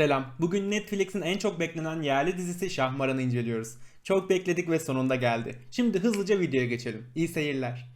Selam. Bugün Netflix'in en çok beklenen yerli dizisi Şahmaran'ı inceliyoruz. Çok bekledik ve sonunda geldi. Şimdi hızlıca videoya geçelim. İyi seyirler.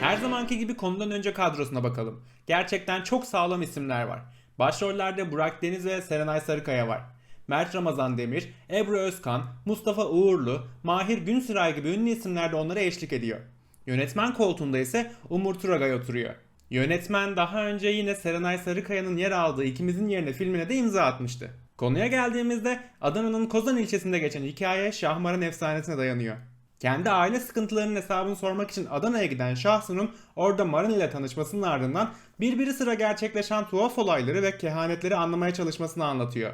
Her zamanki gibi konudan önce kadrosuna bakalım. Gerçekten çok sağlam isimler var. Başrollerde Burak Deniz ve Serenay Sarıkaya var. Mert Ramazan Demir, Ebru Özkan, Mustafa Uğurlu, Mahir Günsiray gibi ünlü isimler de onlara eşlik ediyor. Yönetmen koltuğunda ise Umur Turagay oturuyor. Yönetmen daha önce yine Serenay Sarıkaya'nın yer aldığı ikimizin yerine filmine de imza atmıştı. Konuya geldiğimizde Adana'nın Kozan ilçesinde geçen hikaye Şahmaran efsanesine dayanıyor. Kendi aile sıkıntılarının hesabını sormak için Adana'ya giden Şahsu'nun orada Maran ile tanışmasının ardından birbiri sıra gerçekleşen tuhaf olayları ve kehanetleri anlamaya çalışmasını anlatıyor.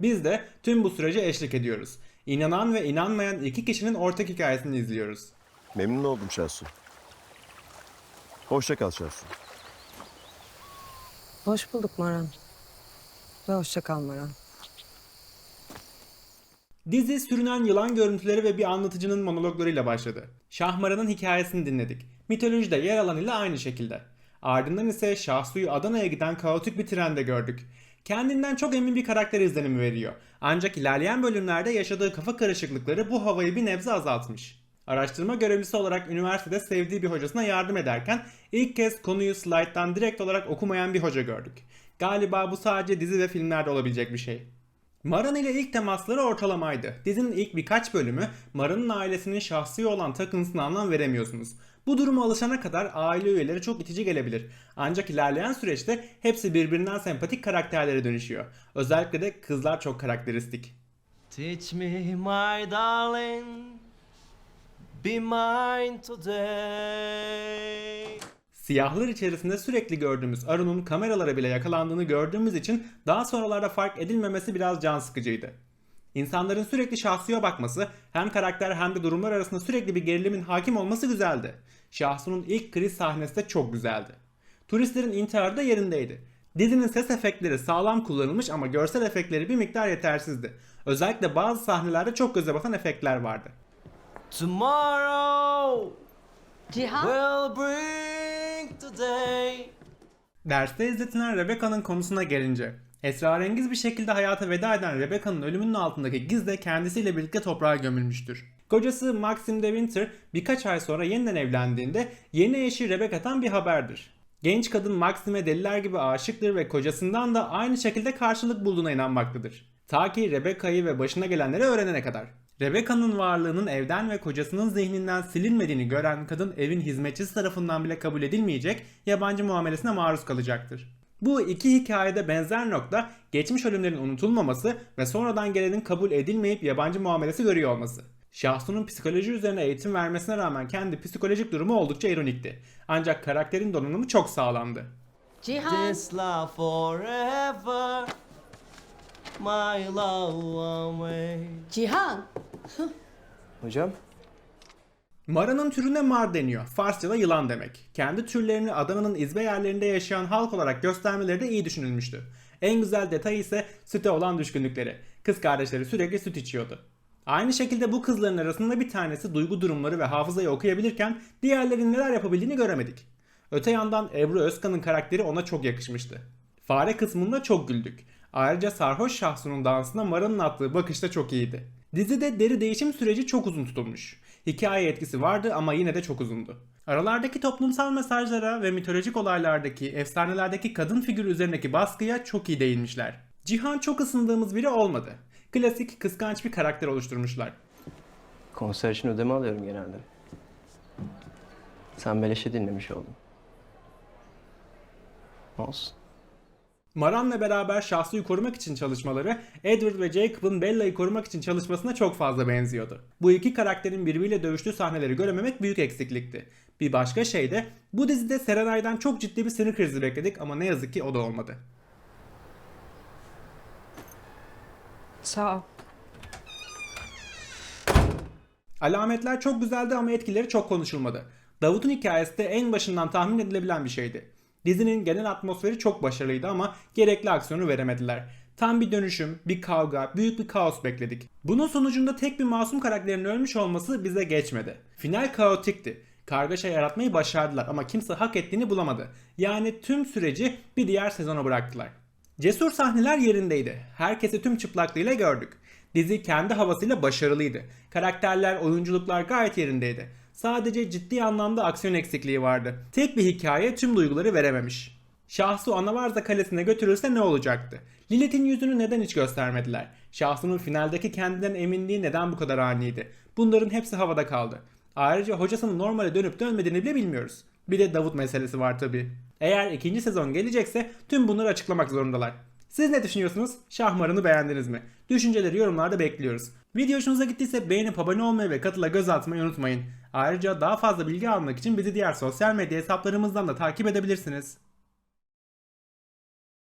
Biz de tüm bu sürece eşlik ediyoruz. İnanan ve inanmayan iki kişinin ortak hikayesini izliyoruz. Memnun oldum Şahsu. Hoşça kal Şahsu. Hoş bulduk Maran. Ve hoşça kal Maran. Dizi sürünen yılan görüntüleri ve bir anlatıcının monologlarıyla başladı. Şahmaran'ın hikayesini dinledik. Mitolojide yer alan ile aynı şekilde. Ardından ise Şahsu'yu Adana'ya giden kaotik bir trende gördük. Kendinden çok emin bir karakter izlenimi veriyor. Ancak ilerleyen bölümlerde yaşadığı kafa karışıklıkları bu havayı bir nebze azaltmış. Araştırma görevlisi olarak üniversitede sevdiği bir hocasına yardım ederken ilk kez konuyu slayttan direkt olarak okumayan bir hoca gördük. Galiba bu sadece dizi ve filmlerde olabilecek bir şey. Maran ile ilk temasları ortalamaydı. Dizinin ilk birkaç bölümü Maran'ın ailesinin şahsi olan takıntısına anlam veremiyorsunuz. Bu duruma alışana kadar aile üyeleri çok itici gelebilir. Ancak ilerleyen süreçte hepsi birbirinden sempatik karakterlere dönüşüyor. Özellikle de kızlar çok karakteristik. Teach me, my darling, be mine today. Siyahlar içerisinde sürekli gördüğümüz Arun'un kameralara bile yakalandığını gördüğümüz için daha sonralarda fark edilmemesi biraz can sıkıcıydı. İnsanların sürekli Şahsu'ya bakması hem karakter hem de durumlar arasında sürekli bir gerilimin hakim olması güzeldi. Şahsu'nun ilk kriz sahnesi de çok güzeldi. Turistlerin intiharı da yerindeydi. Dizinin ses efektleri sağlam kullanılmış ama görsel efektleri bir miktar yetersizdi. Özellikle bazı sahnelerde çok göze batan efektler vardı. Tomorrow Cihan? will bring today. Derste izletilen Rebecca'nın konusuna gelince, esrarengiz bir şekilde hayata veda eden Rebecca'nın ölümünün altındaki giz de kendisiyle birlikte toprağa gömülmüştür. Kocası Maxim de Winter birkaç ay sonra yeniden evlendiğinde yeni eşi Rebecca'dan bir haberdir. Genç kadın Maxim'e deliler gibi aşıktır ve kocasından da aynı şekilde karşılık bulduğuna inanmaktadır. Ta ki Rebecca'yı ve başına gelenleri öğrenene kadar. Rebecca'nın varlığının evden ve kocasının zihninden silinmediğini gören kadın evin hizmetçisi tarafından bile kabul edilmeyecek yabancı muamelesine maruz kalacaktır. Bu iki hikayede benzer nokta geçmiş ölümlerin unutulmaması ve sonradan gelenin kabul edilmeyip yabancı muamelesi görüyor olması. Şahsu'nun psikoloji üzerine eğitim vermesine rağmen kendi psikolojik durumu oldukça ironikti. Ancak karakterin donanımı çok sağlamdı. Cihan! This love forever. My love away. Cihan! Hocam? Mara'nın türüne mar deniyor. Farsça'da yılan demek. Kendi türlerini Adana'nın izbe yerlerinde yaşayan halk olarak göstermeleri de iyi düşünülmüştü. En güzel detay ise süte olan düşkünlükleri. Kız kardeşleri sürekli süt içiyordu. Aynı şekilde bu kızların arasında bir tanesi duygu durumları ve hafızayı okuyabilirken diğerlerinin neler yapabildiğini göremedik. Öte yandan Ebru Özkan'ın karakteri ona çok yakışmıştı. Fare kısmında çok güldük. Ayrıca sarhoş şahsunun dansına Mara'nın attığı bakış da çok iyiydi. Dizide deri değişim süreci çok uzun tutulmuş. Hikaye etkisi vardı ama yine de çok uzundu. Aralardaki toplumsal mesajlara ve mitolojik olaylardaki, efsanelerdeki kadın figürü üzerindeki baskıya çok iyi değinmişler. Cihan çok ısındığımız biri olmadı. Klasik, kıskanç bir karakter oluşturmuşlar. Konser için ödeme alıyorum genelde. Sen beleşe dinlemiş oldun. Olsun. Maran'la beraber Şahsu'yu korumak için çalışmaları Edward ve Jacob'ın Bella'yı korumak için çalışmasına çok fazla benziyordu. Bu iki karakterin birbiriyle dövüştüğü sahneleri görememek büyük eksiklikti. Bir başka şey de bu dizide Serenay'dan çok ciddi bir sinir krizi bekledik ama ne yazık ki o da olmadı. Sağ ol. Alametler çok güzeldi ama etkileri çok konuşulmadı. Davut'un hikayesi de en başından tahmin edilebilen bir şeydi. Dizinin genel atmosferi çok başarılıydı ama gerekli aksiyonu veremediler. Tam bir dönüşüm, bir kavga, büyük bir kaos bekledik. Bunun sonucunda tek bir masum karakterin ölmüş olması bize geçmedi. Final kaotikti. Kargaşa yaratmayı başardılar ama kimse hak ettiğini bulamadı. Yani tüm süreci bir diğer sezona bıraktılar. Cesur sahneler yerindeydi. Herkesi tüm çıplaklığıyla gördük. Dizi kendi havasıyla başarılıydı. Karakterler, oyunculuklar gayet yerindeydi. Sadece ciddi anlamda aksiyon eksikliği vardı. Tek bir hikaye tüm duyguları verememiş. Şahsu Anavarza Kalesi'ne götürülse ne olacaktı? Lilith'in yüzünü neden hiç göstermediler? Şahsu'nun finaldeki kendinden eminliği neden bu kadar aniydi? Bunların hepsi havada kaldı. Ayrıca hocasının normale dönüp dönmediğini bile bilmiyoruz. Bir de Davut meselesi var tabi. Eğer ikinci sezon gelecekse tüm bunları açıklamak zorundalar. Siz ne düşünüyorsunuz? Şahmarını beğendiniz mi? Düşünceleri yorumlarda bekliyoruz. Video hoşunuza gittiyse beğenip abone olmayı ve katıla göz atmayı unutmayın. Ayrıca daha fazla bilgi almak için bizi diğer sosyal medya hesaplarımızdan da takip edebilirsiniz.